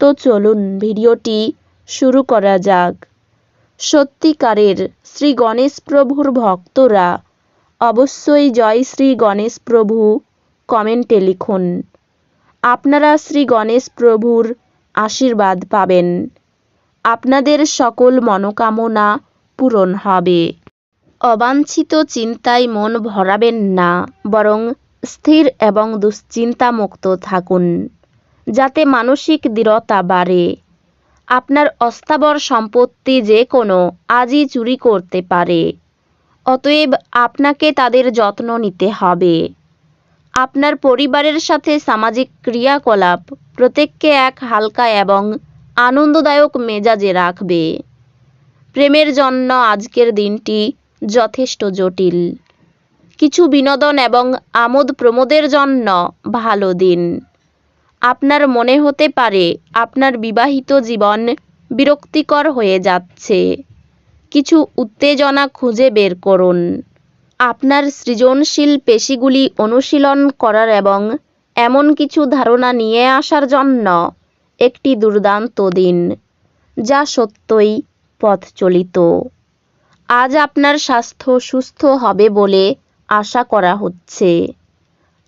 তো চলুন ভিডিওটি শুরু করা যাক। সত্যিকারের শ্রী গণেশ প্রভুর ভক্তরা অবশ্যই জয় শ্রী গণেশ প্রভু কমেন্টে লিখুন। আপনারা শ্রী গণেশ প্রভুর আশীর্বাদ পাবেন। আপনাদের সকল মনোকামনা পূরণ হবে। অবাঞ্ছিত চিন্তায় মন ভরাবেন না, বরং স্থির এবং দুশ্চিন্তামুক্ত থাকুন। যাতে মানসিক দৃঢ়তা বাড়ে। আপনার অস্থাবর সম্পত্তি যে কোনো আজই চুরি করতে পারে। অতএব আপনাকে তাদের যত্ন নিতে হবে। আপনার পরিবারের সাথে সামাজিক ক্রিয়াকলাপ প্রত্যেককে এক হালকা এবং আনন্দদায়ক মেজাজে রাখবে। প্রেমের জন্য আজকের দিনটি যথেষ্ট জটিল। কিছু বিনোদন এবং আমোদ প্রমোদের জন্য ভালো দিন। আপনার মনে হতে পারে আপনার বিবাহিত জীবন বিরক্তিকর হয়ে যাচ্ছে। কিছু উত্তেজনা খুঁজে বের করুন। আপনার সৃজনশীল পেশিগুলি অনুশীলন করার এবং এমন কিছু ধারণা নিয়ে আসার জন্য একটি দুর্দান্ত দিন, যা সত্যই পথ চলিত আজ আপনার স্বাস্থ্য সুস্থ হবে বলে আশা করা হচ্ছে।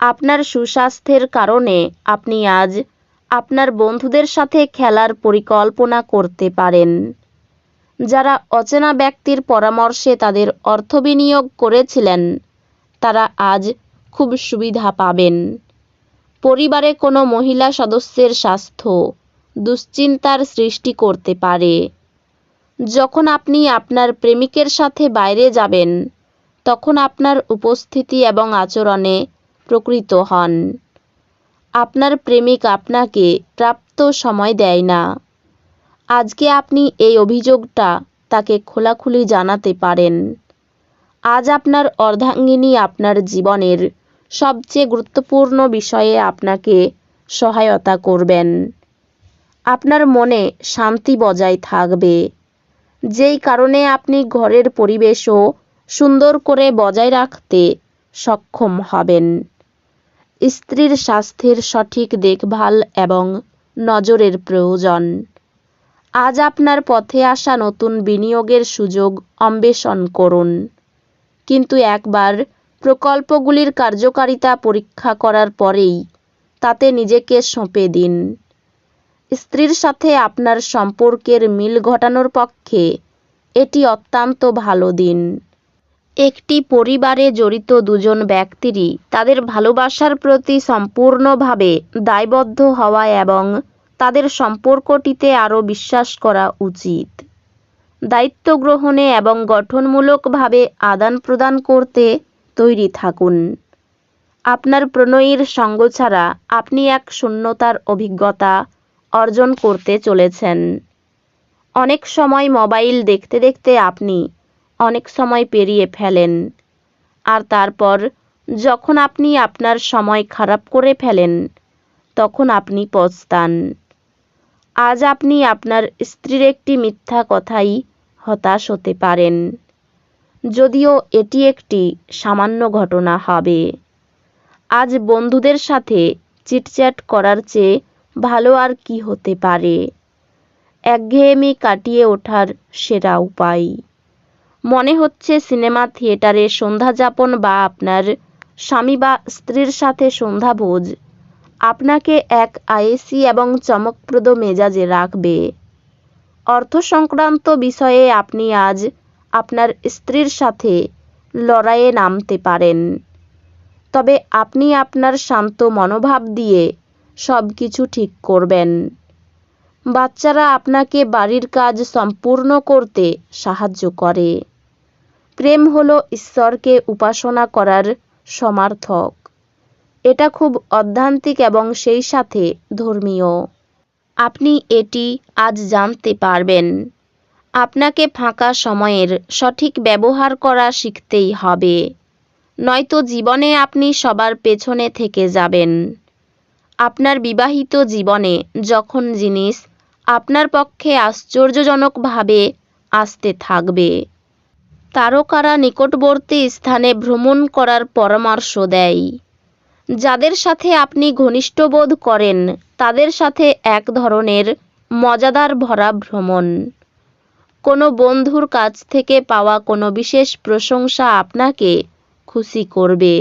আপনার সুস্বাস্থ্যের কারণে আপনি আজ আপনার বন্ধুদের সাথে খেলার পরিকল্পনা করতে পারেন। যারা অচেনা ব্যক্তির পরামর্শে তাদের অর্থ বিনিয়োগ করেছিলেন, তারা আজ খুব সুবিধা পাবেন। পরিবারে কোনো মহিলা সদস্যের স্বাস্থ্য দুশ্চিন্তার সৃষ্টি করতে পারে। যখন আপনি আপনার প্রেমিকের সাথে বাইরে যাবেন, তখন আপনার উপস্থিতি এবং আচরণে প্রকৃত হন। আপনার প্রেমিক আপনাকে প্রাপ্ত সময় দেয় না। আজকে আপনি এই অভিযোগটা তাকে খোলাখুলি জানাতে পারেন। আজ আপনার অর্ধাঙ্গিনী আপনার জীবনের সবচেয়ে গুরুত্বপূর্ণ বিষয়ে আপনাকে সহায়তা করবেন। আপনার মনে শান্তি বজায় থাকবে। যেই কারণে আপনি ঘরের পরিবেশও সুন্দর করে বজায় রাখতে সক্ষম হবেন। স্ত্রীর স্বাস্থ্যের সঠিক দেখভাল এবং নজরের প্রয়োজন। আজ আপনার পথে আসা নতুন বিনিয়োগের সুযোগ অন্বেষণ করুন। কিন্তু একবার প্রকল্পগুলির কার্যকারিতা পরীক্ষা করার পরেই তাতে নিজেকে সঁপে দিন। স্ত্রীর সাথে আপনার সম্পর্কের মিল ঘটানোর পক্ষে এটি অত্যন্ত ভালো দিন। একটি পরিবারে জড়িত দুজন ব্যক্তিরই তাদের ভালোবাসার প্রতি সম্পূর্ণভাবে দায়বদ্ধ হওয়া এবং তাদের সম্পর্কটিতে আরও বিশ্বাস করা উচিত। দায়িত্ব গ্রহণে এবং গঠনমূলকভাবে আদান প্রদান করতে তৈরি থাকুন। আপনার প্রণয়ীর সঙ্গ ছাড়া আপনি এক শূন্যতার অভিজ্ঞতা অর্জন করতে চলেছেন। অনেক সময় মোবাইল দেখতে দেখতে আপনি অনেক সময় পেরিয়ে ফেলেন। আর তারপর যখন আপনি আপনার সময় খারাপ করে ফেলেন, তখন আপনি পস্তান। আজ আপনি আপনার স্ত্রীর একটি মিথ্যা কথাই হতাশ হতে পারেন। যদিও এটি একটি সামান্য ঘটনা হবে। আজ বন্ধুদের সাথে চিটচ্যাট করার চেয়ে ভালো আর কি হতে পারে? একঘেয়েমি কাটিয়ে ওঠার সেরা উপায়। মনে হচ্ছে সিনেমা থিয়েটারে সন্ধ্যা যাপন বা আপনার স্বামী বা স্ত্রীর সাথে সন্ধ্যা ভোজ। আপনাকে এক আয়েসি এবং চমকপ্রদ মেজাজে রাখবে। অর্থ সংক্রান্ত বিষয়ে আপনি আজ আপনার স্ত্রীর সাথে লড়াইয়ে নামতে পারেন। তবে আপনি আপনার শান্ত মনোভাব দিয়ে সব কিছু ঠিক করবেন। বাচ্চারা আপনাকে বাড়ির কাজ সম্পূর্ণ করতে সাহায্য করে। প্রেম হল ঈশ্বরকে উপাসনা করার সমার্থক। এটা খুব অধ্যান্তিক এবং সেই সাথে ধর্মীয়। আপনি এটি আজ জানতে পারবেন। আপনাকে ফাঁকা সময়ের সঠিক ব্যবহার করা শিখতেই হবে। নয়তো জীবনে আপনি সবার পেছনে থেকে যাবেন। আপনার বিবাহিত জীবনে যখন জিনিস আপনার পক্ষে আশ্চর্যজনকভাবে আসতে থাকবে। তারকারা নিকটবর্তী স্থানে ভ্রমণ করার পরামর্শ দেয়। যাদের সাথে আপনি ঘনিষ্ঠ বোধ করেন, তাদের সাথে এক ধরনের মজাদার ভরা ভ্রমণ। কোনো বন্ধুর কাছ থেকে পাওয়া কোনো বিশেষ প্রশংসা আপনাকে খুশি করবে।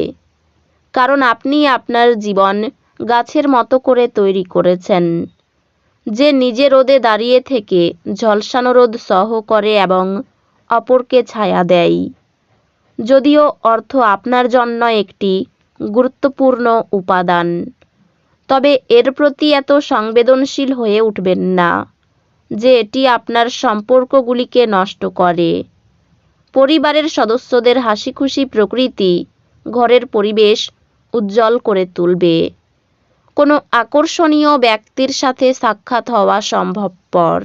কারণ আপনি আপনার জীবন গাছের মতো করে তৈরি করেছেন, যে নিজে রোদে দাঁড়িয়ে থেকে ঝলসানো রোদ সহ করে এবং অপরকে ছায়া দেয়। যদিও অর্থ আপনার জন্য একটি গুরুত্বপূর্ণ উপাদান, তবে এর প্রতি এত সংবেদনশীল হয়ে উঠবেন না যে এটি আপনার সম্পর্কগুলিকে নষ্ট করে। পরিবারের সদস্যদের হাসিখুশি প্রকৃতি ঘরের পরিবেশ উজ্জ্বল করে তুলবে। কোনো আকর্ষণীয় ব্যক্তির সাথে সাক্ষাৎ হওয়া সম্ভবপর।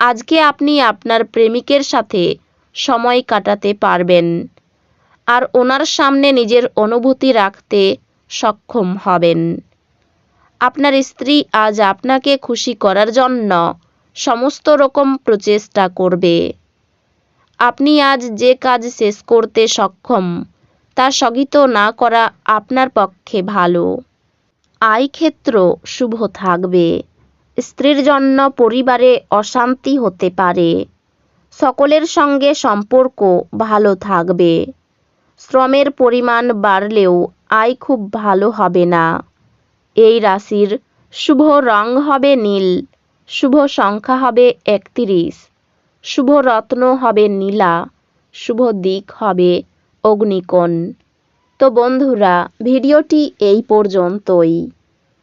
আজকে আপনি আপনার প্রেমিকের সাথে সময় কাটাতে পারবেন আর ওনার সামনে নিজের অনুভূতি রাখতে সক্ষম হবেন। আপনার স্ত্রী আজ আপনাকে খুশি করার জন্য সমস্ত রকম প্রচেষ্টা করবে। আপনি আজ যে কাজ শেষ করতে সক্ষম, তা স্থগিত না করা আপনার পক্ষে ভালো। আয় ক্ষেত্র শুভ থাকবে। স্ত্রীর জন্য পরিবারে অশান্তি হতে পারে। সকলের সঙ্গে সম্পর্ক ভালো থাকবে। শ্রমের পরিমাণ বাড়লেও আয় খুব ভালো হবে না। এই রাশির শুভ রং হবে নীল, শুভ সংখ্যা হবে একত্রিশ, শুভ রত্ন হবে নীলা, শুভ দিক হবে অগ্নিকোণ। তো বন্ধুরা, ভিডিওটি এই পর্যন্তই।